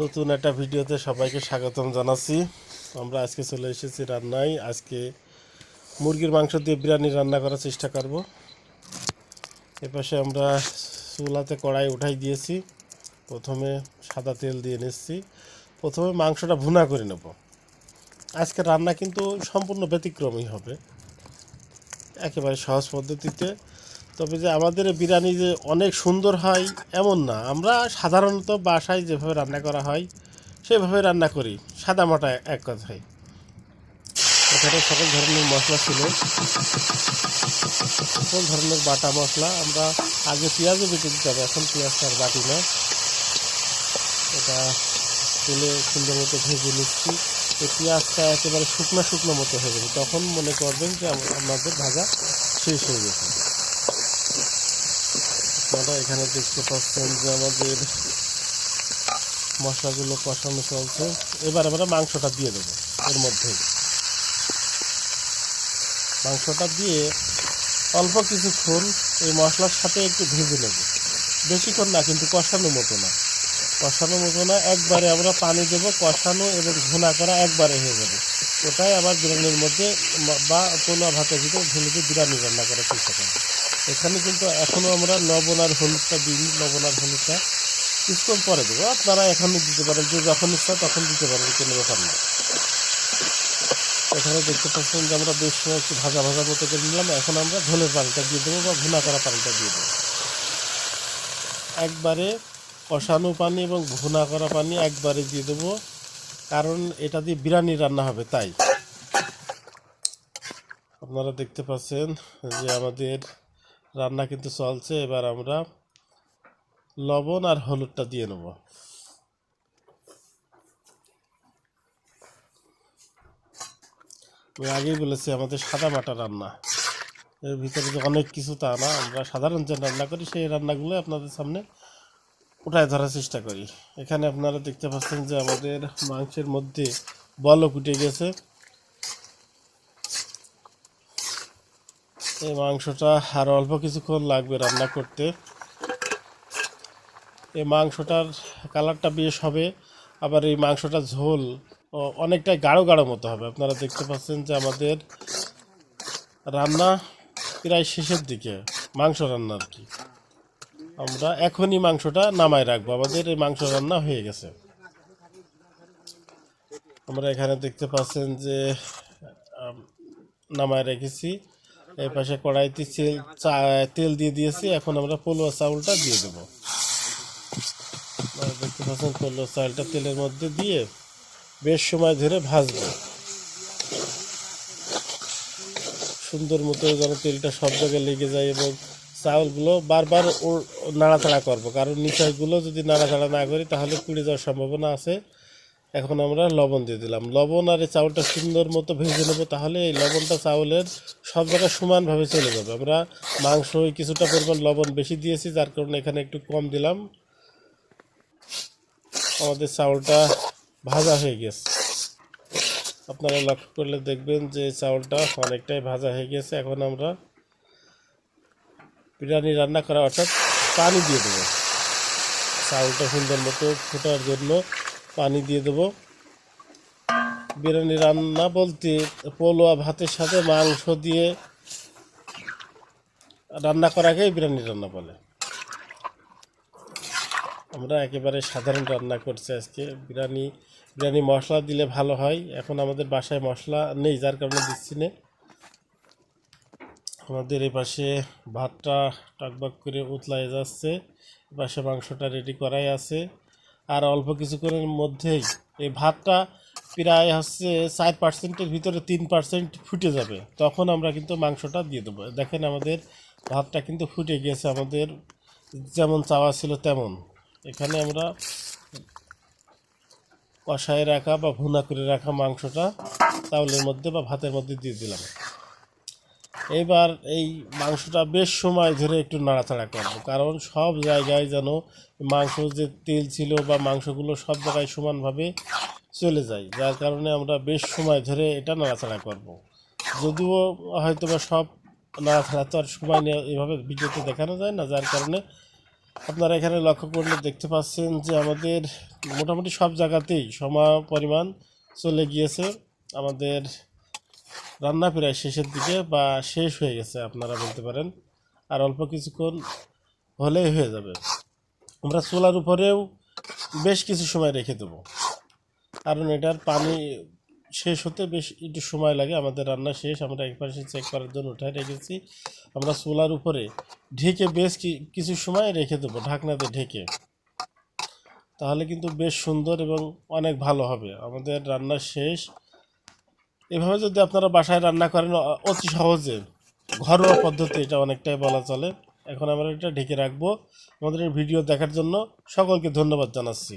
নতুন একটা ভিডিওতে সবাইকে স্বাগতম জানাচ্ছি। আমরা আজকে চলে এসেছি রান্নায়। আজকে মুরগির মাংস দিয়ে বিরিয়ানি রান্না করার চেষ্টা করব। এপাশে আমরা চুলাতে কড়াই উঠাই দিয়েছি। প্রথমে সাদা তেল দিয়ে নিচ্ছি। প্রথমে মাংসটা ভুনা করে নেব। আজকে রান্না কিন্তু সম্পূর্ণ ব্যতিক্রমই হবে। একেবারে সহজ পদ্ধতিতে তবে যে আমাদের বিরিয়ানি যে অনেক সুন্দর হয়, এমন না। আমরা সাধারণত বাসায় যেভাবে রান্না করা হয়, সেভাবে রান্না করি। সাদা মাটা এক কথায়। এখানে সকল ধরনের মশলা ছিল। সকল ধরনের বাটা মশলা। আমরা আগে পেঁয়াজও বেটে দিতে হবে এখন পেঁয়াজটা আর বাটি না। এটা তেলে সুন্দর মতো ভেজে নিচ্ছি। এই পেঁয়াজটা একেবারে শুকনো শুকনো মতো হয়ে যাবে। তখন মনে করবেন যে আমাদের ভাজা শেষ হয়ে গেছে। আপনারা এখানে দেখতে পাচ্ছেন যে আমাদের মশলাগুলো কষানো চলছে। এবার আমরা মাংসটা দিয়ে দেবো এর মধ্যে। মাংসটা দিয়ে অল্প কিছুক্ষণ এই মশলার সাথে একটু ভেজে নেব। বেশিক্ষণ না, কিন্তু কষানো মতো না। কষানো মতো না, একবারে আমরা পানি দেব, কষানো এবং ঘোনা করা একবারে হয়ে যাবে। ওটাই আবার বিরিয়ানির মধ্যে বা পোলা ভাতের ভিতরে ঢেলে দিয়ে বিরিয়ানি রান্না করার চেষ্টা করব। এখানে কিন্তু এখনও আমরা লবণ আর হলুদটা দিই লবণ আর হলুদটা কিছুক্ষণ পরে দেবো। আপনারা এখনই দিতে পারেন, যে যখন ইচ্ছা তখন দিতে পারেন, কোনো ব্যাপার না। এখানে দেখতে পাচ্ছেন যে আমরা বেশ সময় একটু ভাজা ভাজা মতো করে নিলাম। এখন আমরা ঝোলের পানিটা দিয়ে দেবো বা ভুনা করা পানিটা দিয়ে দেবো। একবারে কষানো পানি এবং ভুনা করা পানি একবারে দিয়ে দেবো, কারণ এটা দিয়ে বিরিয়ানি রান্না হবে, তাই। আপনারা দেখতে পাচ্ছেন যে আমাদের রান্না কিন্তু চলছে, এবার আমরা লবণ আর হলুদটা দিয়ে নেব। আমি আগেই বলেছি, আমাদের সাদা মাটা রান্না। এর ভিতরে যে অনেক কিছু তা না, আমরা সাধারণ যে রান্না করি, সেই রান্নাগুলো আপনাদের সামনে উঠায় ধরার চেষ্টা করি। এখানে আপনারা দেখতে পাচ্ছেন যে আমাদের মাংসের মধ্যে বলক উঠে গেছে। এই মাংসটা আর অল্প কিছুক্ষণ লাগবে রান্না করতে। এই মাংসটার কালারটা বেশ হবে, আবার এই মাংসটা ঝোল অনেকটাই গাঢ় গাঢ় মতো হবে। আপনারা দেখতে পাচ্ছেন যে আমাদের রান্না প্রায় শেষের দিকে, মাংস রান্না আর কি আমরা এখনই মাংসটা নামায় রাখব। আমাদের এই মাংস রান্না হয়ে গেছে। আমরা এখানে দেখতে পাচ্ছেন যে নামায় রেখেছি। এই পাশে কড়াইতে তেল তেল দিয়ে দিয়েছি। এখন আমরা পোলোয়া চাউলটা দিয়ে দেবো। দেখতে পাচ্ছেন পোলোয়া চাউলটা তেলের মধ্যে দিয়ে বেশ সময় ধরে ভাজবো। সুন্দর মতো যেন তেলটা সব জায়গায় লেগে যায় এবং চাউলগুলো বারবার নাড়াচাড়া করব। কারণ নিচেরগুলো যদি নাড়াচাড়া না করি, তাহলে পুড়ে যাওয়ার সম্ভাবনা আছে। এখন আমরা লবণ দিয়ে দিলাম। লবণ আর এই চাউলটা সুন্দর মতো ভেজে নেব, তাহলে এই লবণটা চাউলের সব জায়গায় সমানভাবে চলে যাবে। আমরা মাংস কিছুটা পরিমাণ লবণ বেশি দিয়েছি, যার কারণে এখানে একটু কম দিলাম। আমাদের চাউলটা ভাজা হয়ে গেছে। আপনারা লক্ষ্য করলে দেখবেন যে চাউলটা অনেকটাই ভাজা হয়ে গেছে। এখন আমরা বিরিয়ানি রান্না করা, অর্থাৎ পানি দিয়ে দেবো। চাউলটা সুন্দর মতো ফোটার জন্য পানি দিয়ে দেবো। বিরিয়ানি রান্না বলতে পোলোয়া ভাতের সাথে মাংস দিয়ে রান্না করাকেই বিরিয়ানি রান্না বলে। আমরা একেবারে সাধারণ রান্না করছি আজকে। বিরিয়ানি বিরিয়ানি মশলা দিলে ভালো হয়। এখন আমাদের বাসায় মশলা নেই, যার কারণে দিচ্ছি না। আমাদের এই পাশে ভাতটা টকবক করে উতলাই যাচ্ছে। পাশে মাংসটা রেডি করাই আছে। আর অল্প কিছুক্ষণের মধ্যেই এই ভাতটা প্রায় হচ্ছে চার পার্সেন্টের ভিতরে তিন পার্সেন্ট ফুটে যাবে। তখন আমরা কিন্তু মাংসটা দিয়ে দেবো। দেখেন আমাদের ভাতটা কিন্তু ফুটে গিয়েছে। আমাদের যেমন চাওয়া ছিল তেমন। এখানে আমরা কষায় রাখা বা ভুনা করে রাখা মাংসটা চাউলের মধ্যে বা ভাতের মধ্যে দিয়ে দিলাম। এবার এই মাংসটা বেশ সময় ধরে একটু নাড়াচাড়া করব, কারণ সব জায়গায় যেন মাংস যে তেল ছিল বা মাংসগুলো সব জায়গায় সমানভাবে চলে যায়, যার কারণে আমরা বেশ সময় ধরে এটা নাড়াচাড়া করব। যদিও হয়তো বা সব নাড়াচাড়া তো আর সময় নিয়ে এভাবে ভিডিওতে দেখানো যায় না, যার কারণে আপনারা এখানে লক্ষ্য করলে দেখতে পাচ্ছেন যে আমাদের মোটামুটি সব জায়গাতেই সমা পরিমাণ চলে গিয়েছে আমাদের রান্না প্রায় শেষের দিকে বা শেষ হয়ে গেছে, আপনারা বলতে পারেন। আর অল্প কিছুক্ষণ হলেই হয়ে যাবে। আমরা চুলার উপরেও বেশ কিছু সময় রেখে দেবো। কারণ এটার পানি শেষ হতে বেশ একটু সময় লাগে। আমাদের রান্না শেষ, আমরা একবার চেক করার জন্য উঠায় রেখেছি। আমরা চুলার উপরে ঢেকে বেশ কিছু সময় রেখে দেবো, ঢাকনাতে ঢেকে। তাহলে কিন্তু বেশ সুন্দর এবং অনেক ভালো হবে। আমাদের রান্না শেষ এভাবে যদি আপনারা বাসায় রান্না করেন অতি সহজে। ঘরোয়া পদ্ধতি এটা অনেকটাই বলা চলে। এখন আমরা এটা ঢেকে রাখব। আমাদের ভিডিও দেখার জন্য সকলকে ধন্যবাদ জানাচ্ছি।